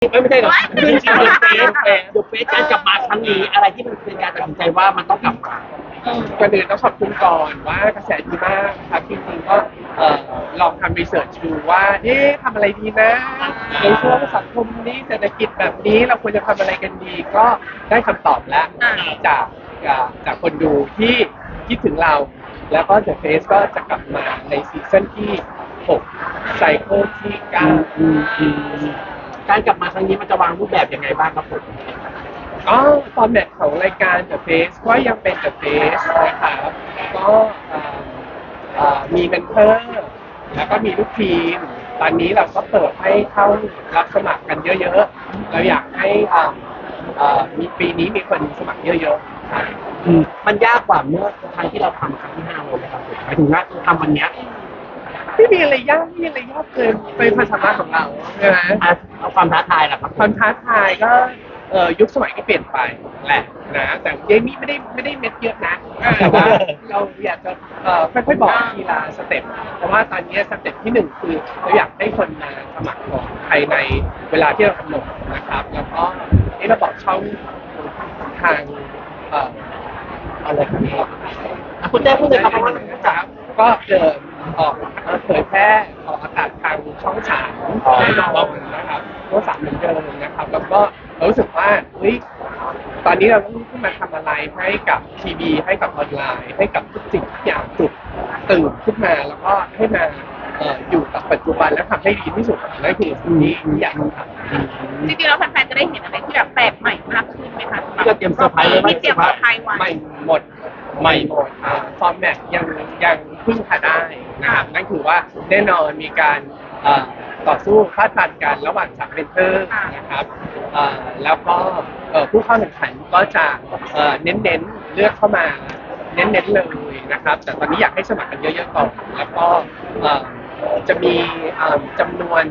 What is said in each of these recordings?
ไม่ไม่ใช่หรอกจริงๆเดอะเฟสเดอะเฟสการกลับมาครั้งนี้อะไรที่มันเป็นการตัดสินใจว่ามันต้องกลับมาก่อนอื่นต้องขอบคุณก่อนว่ากระแสดีมากครับจริงๆก็เอ่อลองทำรีเสิร์ชดูว่าเอ๊ะทำอะไรดีนะในช่วงสังคมนี้เศรษฐกิจแบบนี้เราควรจะทำอะไรกันดี ก็ได้คำตอบแล้วอ่าจากจากจากคนดูที่คิดถึงเรา แล้วก็ The Face ก็จะกลับมาในซีซั่นที่6ไซเคิลที่9อืมอืม การกลับมาครั้งนี้มันจะวางรูปแบบยังไงบ้างครับผมอ๋อฟอร์แมตของรายการ The Face ก็ยังเป็น The Face นะครับก็เอ่อเอ่อมีเมนเทอร์แล้วก็มีลูกทีม ตอนนี้เราก็เปิดให้เข้ารับสมัครกันเยอะๆ เราอยากให้อ่าเอ่อมีปีนี้มีคนสมัครเยอะๆครับอืมมันยากกว่าเมื่อครั้งที่เราทำครั้งที่ห้าเลยไหมครับผมหมายถึงว่าทำวันเนี้ย ไม่มีอะไรยากไม่มีอะไรยากเกินเป็นความสามารถของเราใช่ไหมอะเอาความท้าทายแหละครับความท้าทายก็เอ่อยุคสมัยก็เปลี่ยนไปแหละนะแต่เยังนี้ไม่ได้ไม่ได้เม็ดเยอะนะแต่ว่าเราอยากจะเอ่อค่อยๆบอกทีละสเต็ปเพราะว่าตอนนี้สเต็ปที่หนึ่งคือเราอยากให้คนมาสมัครก่อนภายในเวลาที่เรากำหนดนะครับ แล้วก็นี่เราบอกช่องทางเอ่ออะไรครับอะคุณแจ้พูดเลยครับเพราะว่าครับก็เดิน ออกเผยแพร่ออกอากาศทางช่องสามแน่นอนนะครับช่องสามเหมือนเดิมนะครับ แล้วก็เรารู้สึกว่าเฮ้ยตอนนี้เราต้องขึ้นมาทำอะไรให้กับทีวีให้กับออนไลน์ ให้กับทุกสิ่งทุกอย่างจุดตื่นขึ้นมาแล้วก็ให้มาเอ่ออยู่กับปัจจุบันและทำให้ดีที่สุดนั่นคือสิ่งที่อยากทำจริงๆแล้วแฟนๆจะได้เห็นอะไรที่แบบแปลกใหม่มากขึ้นไหมคะที่เราเตรียมเซอร์ไพรส์ไว้ไหมที่เตรียมเซอร์ไพรส์ไว้ใหม่หมด ใหม่หมดฟอร์แมตยังยังพึ่งพาได้นะครับนั่นคือว่าแน่นอนมีการเอ่อต่อสู้ฟาดฟันกันระหว่างสามเมนเทอร์นะครับเอ่อแล้วก็เอ่อผู้เข้าแข่งขันก็จะเอ่อเน้นๆเลือกเข้ามาเน้นๆเลยนะครับ แต่ตอนนี้อยากให้สมัครกันเยอะๆก่อนแล้วก็เอ่อจะมีเอ่อจำนวน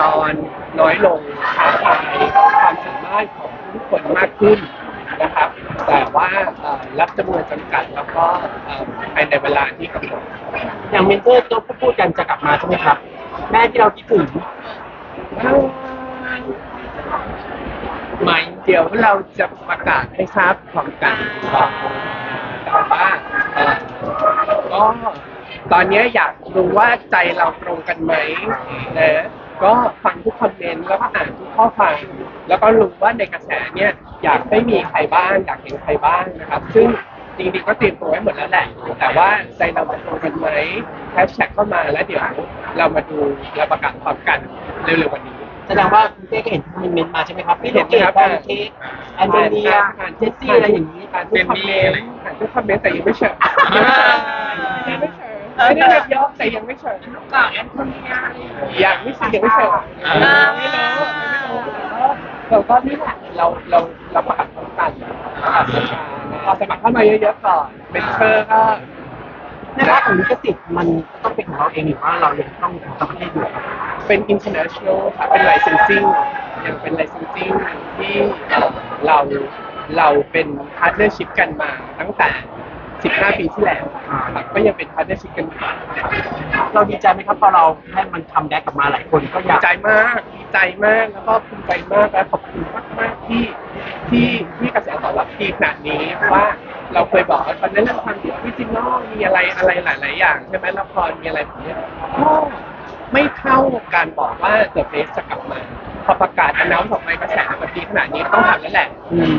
ตอนน้อยลงท้าทายความสามารถของทุกคนมากขึ้นนะครับ แต่ว่าเอ่อรับจำนวนจำกัดแล้วก็เอ่อภายในเวลาที่กำหนด อย่างเมนเทอร์ก็พูดกันจะกลับมาใช่ไหมครับ แม่ที่เราคิดถึงหมายเดี๋ยวเราจะประกาศให้ทราบพร้อมกันครับแต่ว่าเอ่อก็ตอนนี้อยากรู้ว่าใจเราตรงกันไหมนะก็ฟังทุกคอมเมนต์แล้วก็อ่านทุกข้อความ แล้วก็รู้ว่าในกระแสเนี่ยอยากให้มีใครบ้างอยากเห็นใครบ้างนะครับ ซึ่งจริงๆก็เตรียมตัวไว้หมดแล้วแหละ แต่ว่าใจเราจะตรงกันไหมแฮชแท็กเข้ามาแล้วเดี๋ยวเรามาดูและประกาศพร้อมกันเร็วๆวันนี้ แสดงว่าคุณเต้ก็เห็นคอมเมนต์มาใช่ไหมครับพี่เห็เห็นนครับแพนเค้กแอนโทเนียอ่านเจสซี่อะไรอย่างนี้อ่านทุกคอมเมนต์อ่านทุกคอมเมนต์แต่ยังไม่เชิญอ่ายังไม่เชิญไม่ได้แบบเยอะแต่ยังไม่เชิญก่อนแอนโทเนียยังไม่สิยังไม่เชิญอ่าไม่รู้ไม่รู้ เราก็นี่แหละเราเราเราประกาศพร้อมกันประกาศพร้อมกันเอาสมัครเข้ามาเยอะๆก่อนเป็นเชอร์ก็ในด้านของลิขสิทธิ์มันต้องเป็นของเราเองหรือว่าเรายังต้องของต่างประเทศอยู่ครับเป็น international ครับเป็น licensing ยังเป็น licensing ที่เอ่อเราเราเป็น partnership กันมาตั้งแต่ 15 ปีที่แล้วครับก็ยังเป็น partnership กันอยู่เราดีใจไหมครับพอเราให้มันคัมแบ็กกลับมาหลายคนก็อดียากใจมากดี ใจมากแล้วก็ภูมิใจมากและขอบคุณมากมากๆที่ที่ที่กระแสตอบรับดีขนาดนี้เพราะว่าเราเคยบอกว่าตอนนั้นเรื่องความเดี่ยวที่จริงนอกมีอะไรอะไรหลาย ๆ อย่างใช่ไหมละครมีอะไรแบบเนี้ยก็ไม่เท่าการบอกว่าเดอะเฟสจะกลับมาพอประกาศอนนาวออกมากระแสมันดีขนาดนี้ต้องทำแล้วแหละ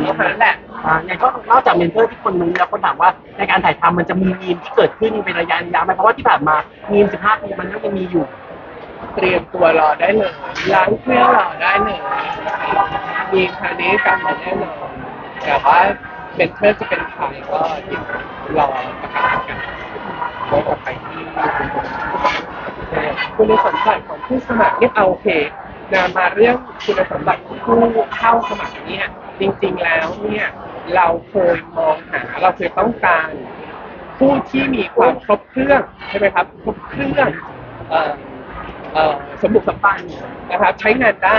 ต้องทำแล้วแหละ อ่าอย่างก็นอกจากเมนเทอร์ที่คนรู้แล้วคนถามว่าในการถ่ายทำมันจะมีมีมที่เกิดขึ้นเป็นระยะยาวไหมเพราะว่าที่ผ่านมามีม 15 ปีมันก็ยังมีอยู่ เตรียมตัวรอได้เลยล้างเครื่องรอได้เลยมีคราวนี้กำหนดแน่นอนแต่ว่าเมนเทอร์จะเป็นใครก็เดี๋ยวรอประกาศกันว่าจะไปที่คุณสมบัติของผู้สมัครเนี่ยเอาโอเคนะมาเรื่องคุณสมบัติของผู้เข้าสมัครเนี่ยจริงๆแล้วเนี่ยเราเคยมองหาเราเคยต้องการผู้ที่มีความครบเครื่องใช่ไหมครับครบเครื่อง เอ่อสมบุกสมบันนะครับใช้งานได้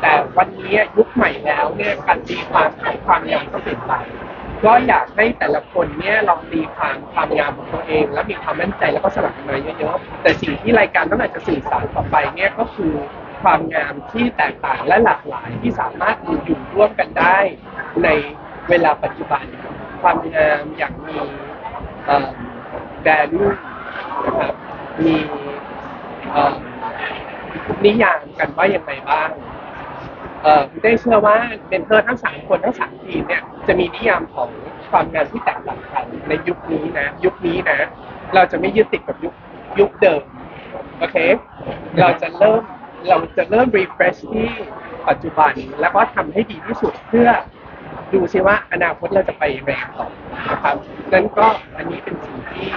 แต่วันนี้ยุคใหม่แล้วเนี่ยการตีความของความงามก็เปลี่ยนไปก็อยากให้แต่ละคนเนี่ยลองตีความความงามของตัวเอง แล้วมีความมั่นใจแล้วก็สลับกันมาเยอะๆแต่สิ่งที่รายการต้องการจะสื่อสารต่อไปเนี่ยก็คือความงามที่แตกต่างและหลากหลายที่สามารถอยู่ร่วมกันได้ ในเวลาปัจจุบัน ความงามอย่างมีเอ่อ value นะครับมีเอ่อ นิยามกันว่ายังไงบ้างเอ่อคุณได้เชื่อว่าเมนเทอร์ทั้งสามคนทั้งสามทีมเนี่ยจะมีนิยามของความงานที่แตกต่างกันในยุคนี้นะ ยุคนี้นะ เราจะไม่ยึดติดกับยุคยุคเดิมโอเค เราจะเริ่มเราจะเริ่ม refresh ที่ปัจจุบันแล้วก็ทำให้ดีที่สุดเพื่อดูซิว่าอนาคตเราจะไปยังไงต่อนะครับนั้นก็อันนี้เป็นสิ่งที่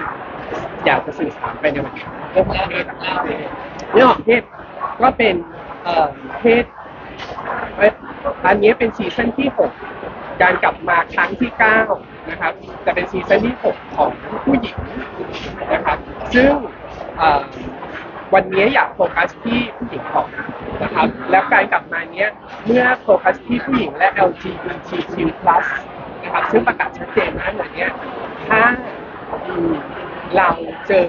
อยากจะสื่อสารไปในวันนี้เรื่องของเพศเรื่องของเพศ ก็เป็นเอ่อเพศอันนี้เป็นซีซั่นที่ 6 การกลับมาครั้งที่ 9 นะครับแต่เป็นซีซั่นที่ 6 ของผู้หญิงนะครับ ซึ่งเอ่อวันนี้อยากโฟกัสที่ผู้หญิงก่อนนะครับ แล้วการกลับมาเนี้ยเมื่อโฟกัสที่ผู้หญิงและ LGBTQ+ นะครับซึ่งประกาศชัดเจนนะวันเนี้ยถ้าอืมเราเจอ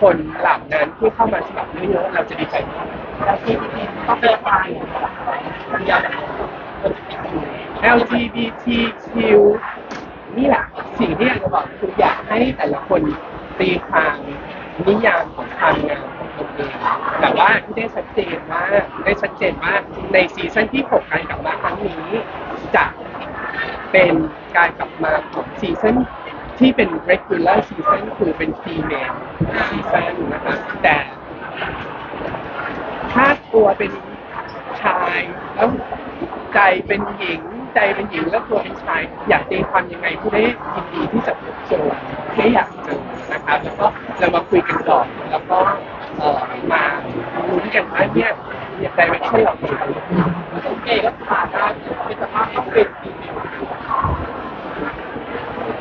คนเหล่านั้นที่เข้ามาสมัครเยอะๆเราจะดีใจมากแล้วที่ที่ต้องเป็นควายยาว LGBTQ นี่แหละสิ่งที่อยากจะบอกคืออยากให้แต่ละคนตีความนิยามของความงามของตัวเองแต่ว่าที่ได้ชัดเจนว่าได้ชัดเจนว่าในซีซั่นที่ 6 การกลับมาครั้งนี้จะเป็นการกลับมาของซีซั่น ที่เป็น regular season คือเป็น female season นะครับแต่ถ้าตัวเป็นชายแล้วใจเป็นหญิง ใจเป็นหญิงแล้วตัวเป็นชาย อยากตีความยังไงที่ได้ยินดีที่จะเจอที่อยากเจอนะครับแล้วก็เรามาคุยกันก่อนแล้วก็เอ่อมาลุ้นกันว่าเนี่ยเนี่ยไดเรคชั่นเราเป็นอเก๋ก็ผ่านได้เป็นสภาพต้องเป็นสีเดียว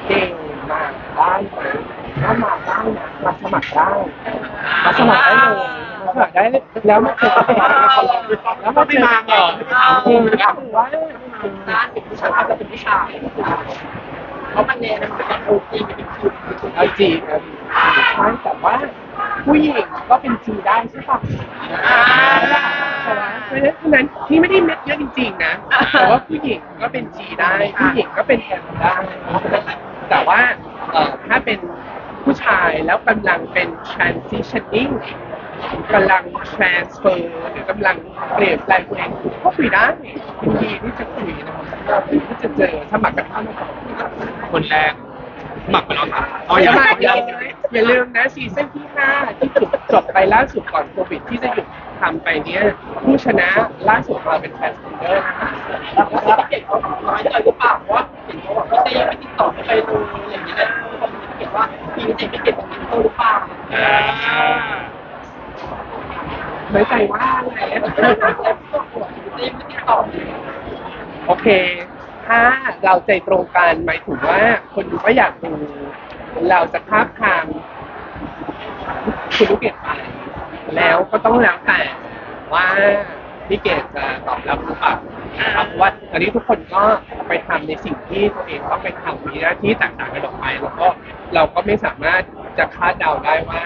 เก่ง มากได้ไหมถ้ามาได้นะมาสมัครได้มาสมัครได้เลยมาสมัครได้แล้วไมาเจอแล้วไมาเจอก่อนจริงก็คือว่าร้านเป็นผู้ชายจะเป็นผู้ชายเพราะมันเนี่ยมันเป็นโอจีเป็นคิวเอาจีครับใช่แต่ว่าผู้หญิงก็เป็นจีได้ใช่ปะใช่ไหมเพราะฉะนั้นที่ไม่ได้เม็ดเยอะจริงๆนะแต่ว่าผู้หญิงก็เป็นจีได้ ผู้หญิงก็เป็นแอมได้ แต่ว่าเอ่อถ้าเป็นผู้ชายแล้วกำลังเป็น transitioning กำลัง transfer หรือกำลังเปลี่ยนแปลงตัวเองก็คุยได้ยินดีที่จะคุยนะครับที่จะเจอสมัครกันเข้ามาคนแรกสมัครไปแล้วครับอาออย่าย่างอย่าอย่าลืมนะซีซั่นที่5ที่จบจบไปล่าสุดก่อนโควิดที่จะหยุดทำไปเนี้ยผู้ชนะล่าสุดเราเป็นแฟนสเดอร์นะคะแล้วเก๋เขาน้อยใจหรือเปล่าว่า เห็นเขาบอกพี่เต้ไม่ติดต่อไม่ไปเลยอย่างเงี้ยคนเห็นว่าพี่เต้ไม่เก็บของเขาหรือเปล่าน้อยใจว่าอะไรเต้ไม่ติดต่อโอเค ถ้าเราใจตรงกันหมายถึงว่าคนดูก็อยากดู เราจะท้าบทามคุณลูกเกดไปแล้วก็ต้องแล้วแต่ว่าพี่เกดจะตอบรับหรือเปล่า นะครับเพราะว่าตอนนี้ทุกคนก็ไปทำในสิ่งที่ตัวเองต้องไปทำมีหน้าที่แตกต่างกันออกไป แล้วก็เราก็ไม่สามารถจะคาดเดาได้ว่า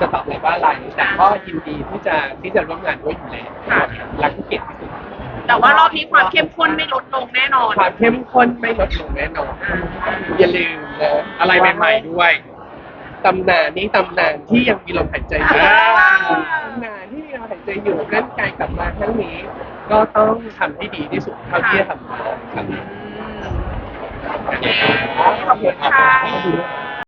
จะตอบอะไรว่าอะไรแต่ก็ยินดีที่จะที่จะร่วมงานด้วยอยู่แล้วรักพี่เกดที่สุดแต่ว่ารอบนี้ความเข้มข้นไม่ลดลงแน่นอน ความเข้มข้นไม่ลดลงแน่นอนอย่าลืมนะอะไรใหม่ๆด้วยตำนานนี้ตำนานที่ยังมีลมหายใจอยู่อ่าตำนานที่มีลมหายใจอยู่นั่นการกลับมาครั้งนี้ ก็ต้องทำให้ดีที่สุดเท่าที่จะทำได้ครับ ขอบคุณค่ะ